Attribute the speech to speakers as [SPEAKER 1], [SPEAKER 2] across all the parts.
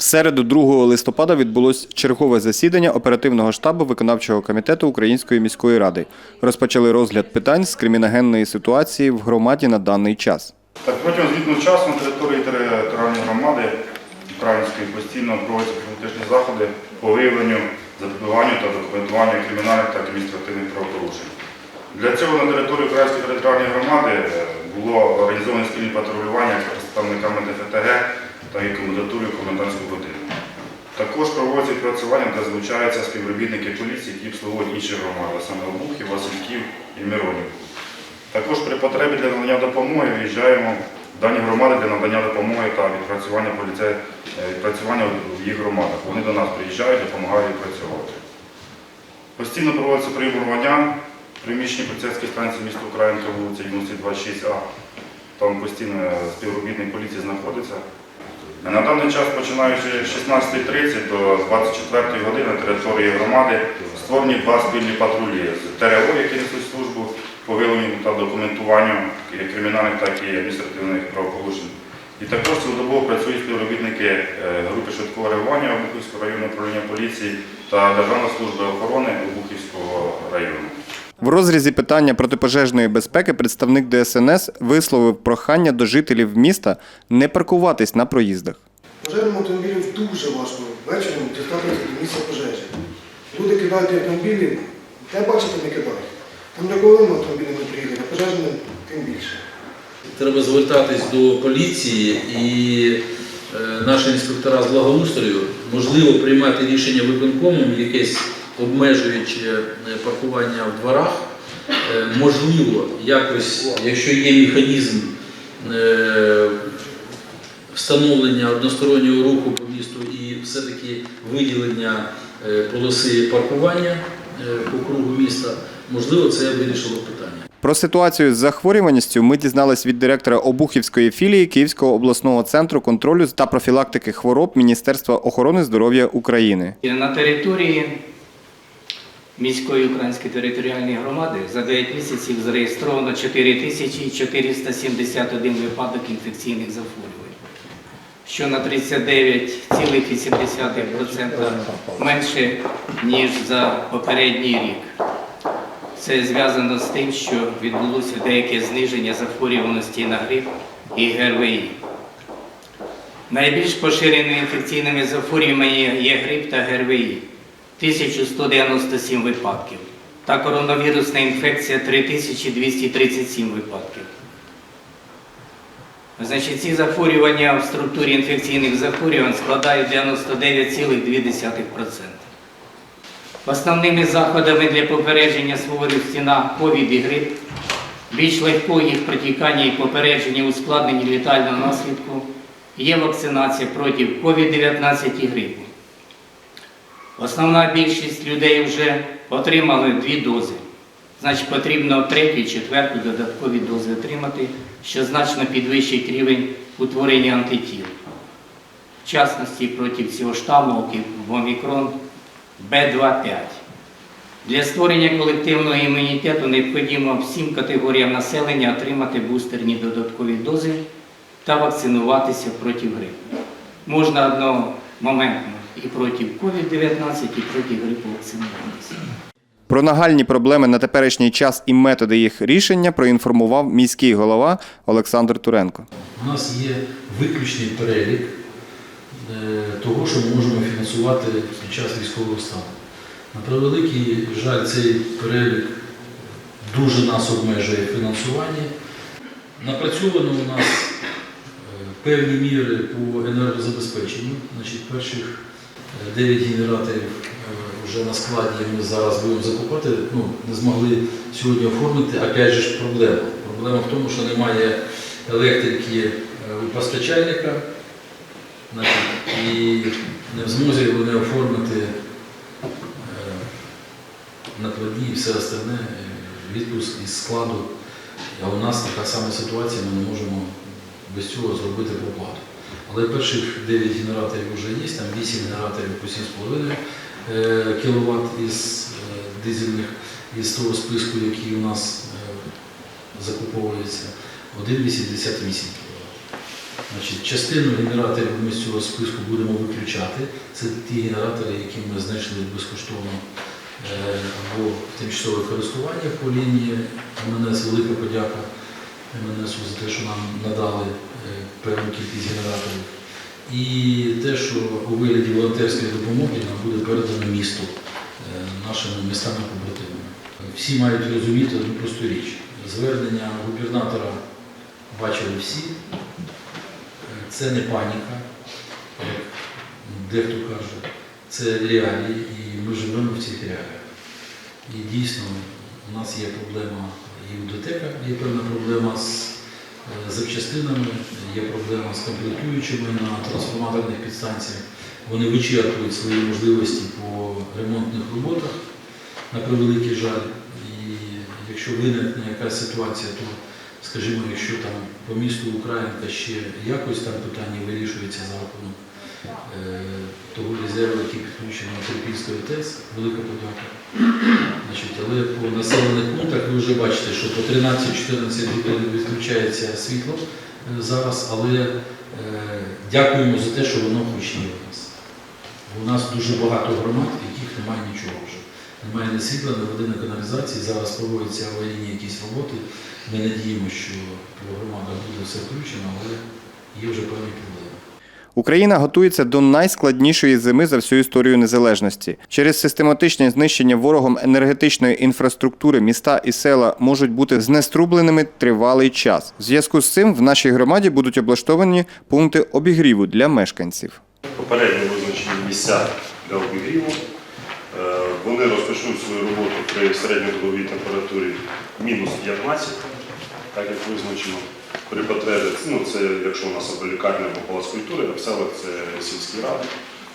[SPEAKER 1] В середу 2 листопада відбулось чергове засідання оперативного штабу виконавчого комітету Української міської ради. Розпочали розгляд питань з криміногенної ситуації в громаді на даний час.
[SPEAKER 2] Так, протягом звітного часу на території територіальної громади Української постійно проводяться профілактичні заходи по виявленню, запобіганню та документуванню кримінальних та адміністративних правопорушень. Для цього на території Української територіальної громади е, було організовано спільне патрулювання з представниками ДФТГ та і комендатурою комендантської години. Також проводяться відпрацювання, де залучаються співробітники поліції, які обслуговують інші громади, саме Обухів, Васильків і Миронів. Також при потребі для надання допомоги виїжджаємо в дані громади для надання допомоги та відпрацювання поліце... е, відпрацювання в їх громадах. Вони до нас приїжджають, допомагають відпрацьовувати. Постійно проводиться приборування в приміщенні поліцейської станції міста Українка, вулиця Юності 26А. Там постійно співробітник поліції знаходиться. На даний час, починаючи з 16.30 до 24 години на території громади, створені два спільні патрулі з ТРО, які несуть службу по виявленню та документуванню як кримінальних, так і адміністративних правопорушень. І також цілодобово працюють співробітники е, групи швидкого реагування Обухівського районного управління поліції та Державна служба охорони Обухівського району.
[SPEAKER 1] В розрізі питання протипожежної безпеки представник ДСНС висловив прохання до жителів міста не паркуватись на проїздах.
[SPEAKER 3] Пожежним автомобілям дуже важко вечором дістатися до місця пожежі. Люди кидають автомобілі, де бачите, не кидають. Там легковим автомобілем не приїде, а пожежним тим більше.
[SPEAKER 4] Треба звертатись до поліції і е, наші інспектора з благоустрою, можливо, приймати рішення виконкомом, якесь обмежуючи е, паркування в дворах. Е, Можливо, якось, якщо є механізм е, встановлення одностороннього руху по місту і все-таки виділення полоси паркування по кругу міста, можливо, це вирішило питання.
[SPEAKER 1] Про ситуацію з захворюваністю ми дізнались від директора Обухівської філії Київського обласного центру контролю та профілактики хвороб Міністерства охорони здоров'я України.
[SPEAKER 5] На території міської української територіальної громади за 9 місяців зареєстровано 4471 випадок інфекційних захворювань, що на 39,8% менше, ніж за попередній рік. Це зв'язано з тим, що відбулося деяке зниження захворюваності на грип і ГРВІ. Найбільш поширеними інфекційними захворюваннями є грип та ГРВІ 1197 випадків та коронавірусна інфекція 3237 випадків. Значить, ці захворювання в структурі інфекційних захворювань складають 99,2%. Основними заходами для попередження хворості на ковід і грип, більш легкого їх протікання і попередження ускладнень літального наслідку є вакцинація проти COVID-19 і грипу. Основна більшість людей вже отримали дві дози. Значить, потрібно третю, четверту додаткові дози отримати, що значно підвищить рівень утворення антитіл. В частності проти цього штаму омікрон Б25. Для створення колективного імунітету необхідно всім категоріям населення отримати бустерні додаткові дози та вакцинуватися проти грипу. Можна одномоментно і проти COVID-19, і проти грипу вакцинуватися.
[SPEAKER 1] Про нагальні проблеми на теперішній час і методи їх рішення проінформував міський голова Олександр Туренко.
[SPEAKER 4] У нас є виключний перелік е, того, що ми можемо фінансувати під час військового стану. На превеликий жаль, цей перелік дуже нас обмежує в фінансуванні. Напрацьовано у нас е, певні міри по енергозабезпеченню. Значить, перших 9 генераторів е, вже на складі ми зараз будемо закупати. Ну, не змогли сьогодні оформити. Опять же ж проблема. Проблема в тому, що немає електрики е, у постачальника, і не в змозі вони оформити е, накладні і все остальне, відпуск із складу. А у нас така сама ситуація, ми не можемо без цього зробити проплату. Але перших 9 генераторів вже є, там 8 генераторів по 7,5 кВт із е, дизельних, із того списку, який у нас е, закуповується, один 88 кВт. Значить, частину генераторів ми з цього списку будемо виключати. Це ті генератори, які ми знайшли безкоштовно е, або в тимчасове користування по лінії МНС. Велика подяка МНС за те, що нам надали е, певну кількість генераторів. І те, що у вигляді волонтерської допомоги нам буде передано місту е, нашими містами побратимами. Всі мають розуміти одну просту річ. Звернення губернатора бачили всі. Е, Це не паніка, як дехто каже, це реалії, і ми живемо в цих реаліях. І дійсно у нас є проблема і ДТЕКа, є певна проблема з е, запчастинами, є проблема з комплектуючими на трансформаторних підстанціях. Вони вичерпують свої можливості по ремонтних роботах, на превеликий жаль. І якщо виникне якась ситуація, то, скажімо, якщо там по місту Українка ще якось там питання вирішується за рахунок того резерву, який підключений на Терпільської ТЕС, велика подяка. Значить, але по населених пунктах ви вже бачите, що по 13-14 годин відключається світло е, зараз, але е, дякуємо за те, що воно хоч є у нас. У нас дуже багато громад, в яких немає нічого вже. Немає ні світла, ні води, ні каналізації. Зараз проводяться аварійні якісь роботи. Ми надіємося, що по громадах буде все включено, але є вже певні проблеми.
[SPEAKER 1] Україна готується до найскладнішої зими за всю історію незалежності. Через систематичне знищення ворогом енергетичної інфраструктури міста і села можуть бути знеструбленими тривалий час. В зв'язку з цим в нашій громаді будуть облаштовані пункти обігріву для мешканців.
[SPEAKER 6] попередньо визначені місця для обігріву. Е, Вони розпочнуть свою роботу при середньодобовій температурі мінус 15, так як визначено. При потребі, ну це якщо у нас або лікарня, або палац культури, а в селах це сільські ради.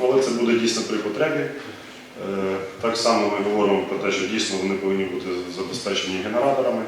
[SPEAKER 6] Але це буде дійсно при потребі. Е, Так само ми говоримо про те, що дійсно вони повинні бути забезпечені генераторами,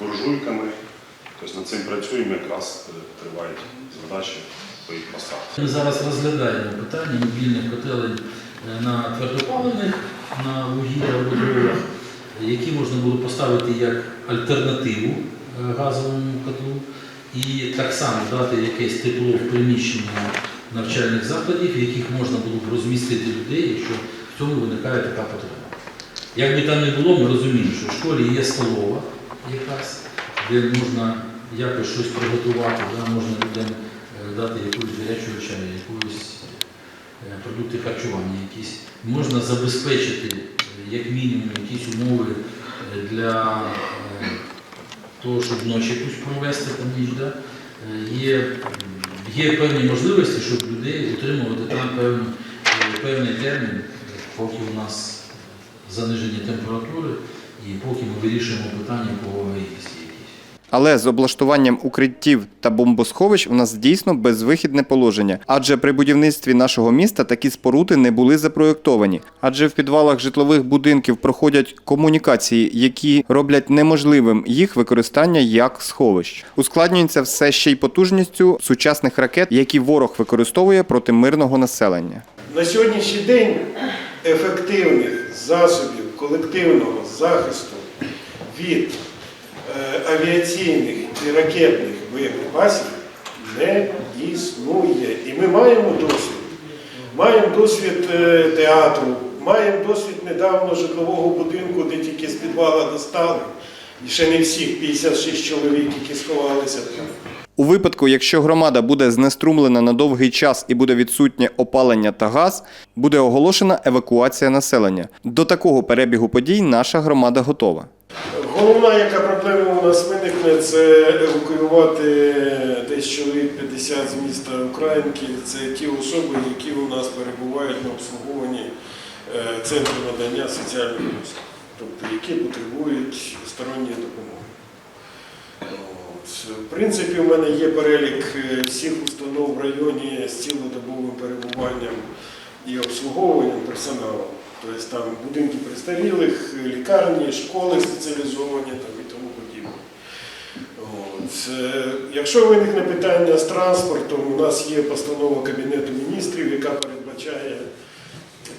[SPEAKER 6] буржуйками. Тобто над цим працюємо, якраз е, тривають задачі по їх поставці.
[SPEAKER 4] Ми зараз розглядаємо питання мобільних котелень е, на твердопаливних, на вугілля або які можна було поставити як альтернативу газовому котлу, і так само дати якесь тепло в приміщення навчальних закладів, в яких можна було б розмістити людей, якщо в цьому виникає така потреба. Як би там не було, ми розуміємо, що в школі є столова якась, де можна якось щось приготувати, да, можна людям е, дати якусь гарячу чаю, якусь е, продукти харчування якісь. Можна забезпечити е, як мінімум якісь умови е, для е, того, щоб вночі якусь провести там ніч. Да? Е, Є, є певні можливості, щоб людей утримувати там певний, е, певний термін, поки у нас заниження температури і поки ми вирішуємо питання по аварійності якісь.
[SPEAKER 1] Але з облаштуванням укриттів та бомбосховищ у нас дійсно безвихідне положення, адже при будівництві нашого міста такі споруди не були запроєктовані. Адже в підвалах житлових будинків проходять комунікації, які роблять неможливим їх використання як сховищ. Ускладнюється все ще й потужністю сучасних ракет, які ворог використовує проти мирного населення.
[SPEAKER 7] На сьогоднішній день ефективних засобів колективного захисту від авіаційних і ракетних боєприпасів не існує. І ми маємо досвід. Маємо досвід е, театру, маємо досвід недавно житлового будинку, де тільки з підвала достали. І ще не всіх 56 чоловік, які сховалися там.
[SPEAKER 1] У випадку, якщо громада буде знеструмлена на довгий час і буде відсутнє опалення та газ, буде оголошена евакуація населення. До такого перебігу подій наша громада готова.
[SPEAKER 7] Головна, яка проблема у нас виникне, це евакуювати десь чоловік 50 з міста Українки. Це ті особи, які у нас перебувають на обслуговуванні е, центру надання соціальних послуг, тобто які потребують сторонньої допомоги. В принципі, в мене є перелік е, всіх установ в районі з цілодобовим перебуванням і обслуговуванням персоналу. Тобто там будинки престарілих, лікарні, школи спеціалізовані там, і тому подібне. От. Е, Якщо виникне питання з транспортом, у нас є постанова Кабінету міністрів, яка передбачає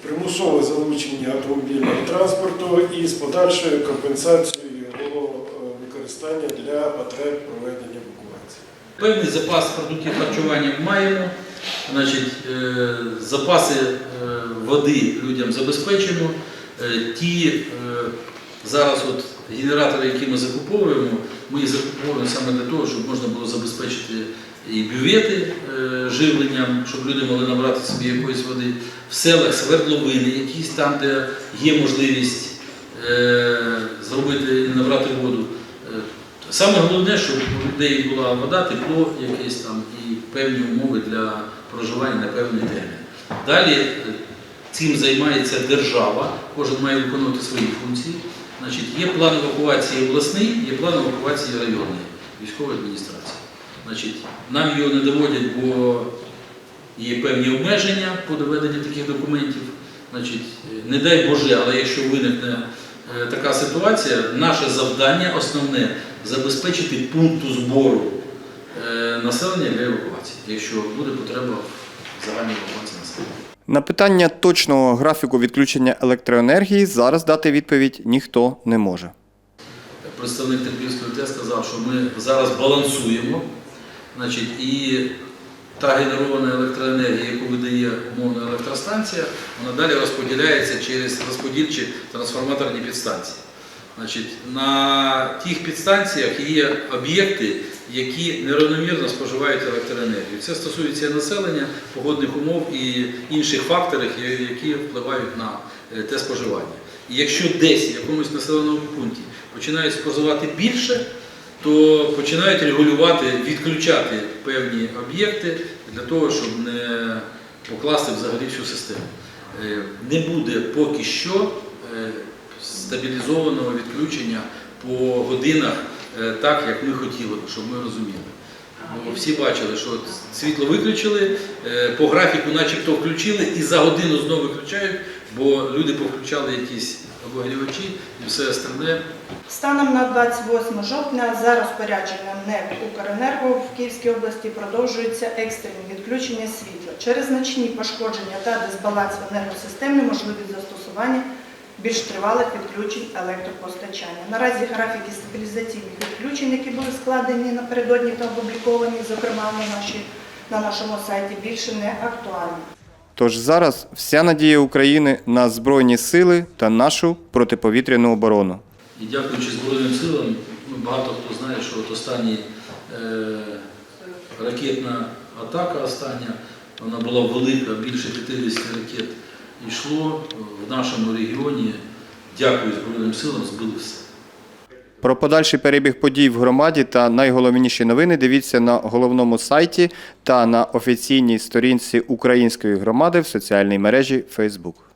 [SPEAKER 7] примусове залучення автомобільного транспорту і з подальшою компенсацією його е, використання для потреб проведення евакуації.
[SPEAKER 4] Певний запас продуктів харчування маємо. Значить, е, запаси води людям забезпечено. Е, Ті е, зараз от генератори, які ми закуповуємо, ми їх закуповуємо саме для того, щоб можна було забезпечити і бювети е, живленням, щоб люди могли набрати собі якоїсь води. В селах свердловини, якісь там, де є можливість е, зробити і набрати воду. Е, Саме головне, щоб у людей була вода, тепло якесь там і певні умови для проживання на певний термін. Далі е, цим займається держава, кожен має виконувати свої функції. Значить, є план евакуації обласний, є план евакуації районної військової адміністрації. Значить, нам його не доводять, бо є певні обмеження по доведенню таких документів. Значить, е, не дай Боже, але якщо виникне е, така ситуація, наше завдання основне забезпечити пункту збору населення для евакуації, якщо буде потреба в загальній евакуації.
[SPEAKER 1] На питання точного графіку відключення електроенергії зараз дати відповідь ніхто не може.
[SPEAKER 4] Представник Терпільської ТЕС сказав, що ми зараз балансуємо, значить, і та генерована електроенергія, яку видає умовна електростанція, вона далі розподіляється через розподільчі трансформаторні підстанції. Значить, на тих підстанціях є об'єкти, які неравномірно споживають електроенергію. Це стосується населення, погодних умов і інших факторів, які впливають на е, те споживання. І якщо десь в якомусь населеному пункті починають споживати більше, то починають регулювати, відключати певні об'єкти для того, щоб не покласти взагалі всю систему. Е, Не буде поки що е, стабілізованого відключення по годинах е, так, як ми хотіли, щоб ми розуміли. Бо всі бачили, що світло виключили, е, по графіку начебто включили і за годину знову виключають, бо люди повключали якісь обогрівачі і все остальне.
[SPEAKER 8] Станом на 28 жовтня за розпорядженням НЕК «Укренерго» в Київській області продовжуються екстрені відключення світла. Через значні пошкодження та дисбаланс в енергосистемі можливість застосування більш тривалих відключень електропостачання. Наразі графіки стабілізаційних відключень, які були складені напередодні та опубліковані, зокрема на, нашій, на нашому сайті, більше не актуальні.
[SPEAKER 1] Тож зараз вся надія України на Збройні сили та нашу протиповітряну оборону.
[SPEAKER 4] І дякуючи Збройним силам, ну, багато хто знає, що от останні е, ракетна атака остання, вона була велика, більше 50 ракет йшло в нашому регіоні. Дякую Збройним силам, збили.
[SPEAKER 1] Про подальший перебіг подій в громаді та найголовніші новини дивіться на головному сайті та на офіційній сторінці української громади в соціальній мережі Facebook.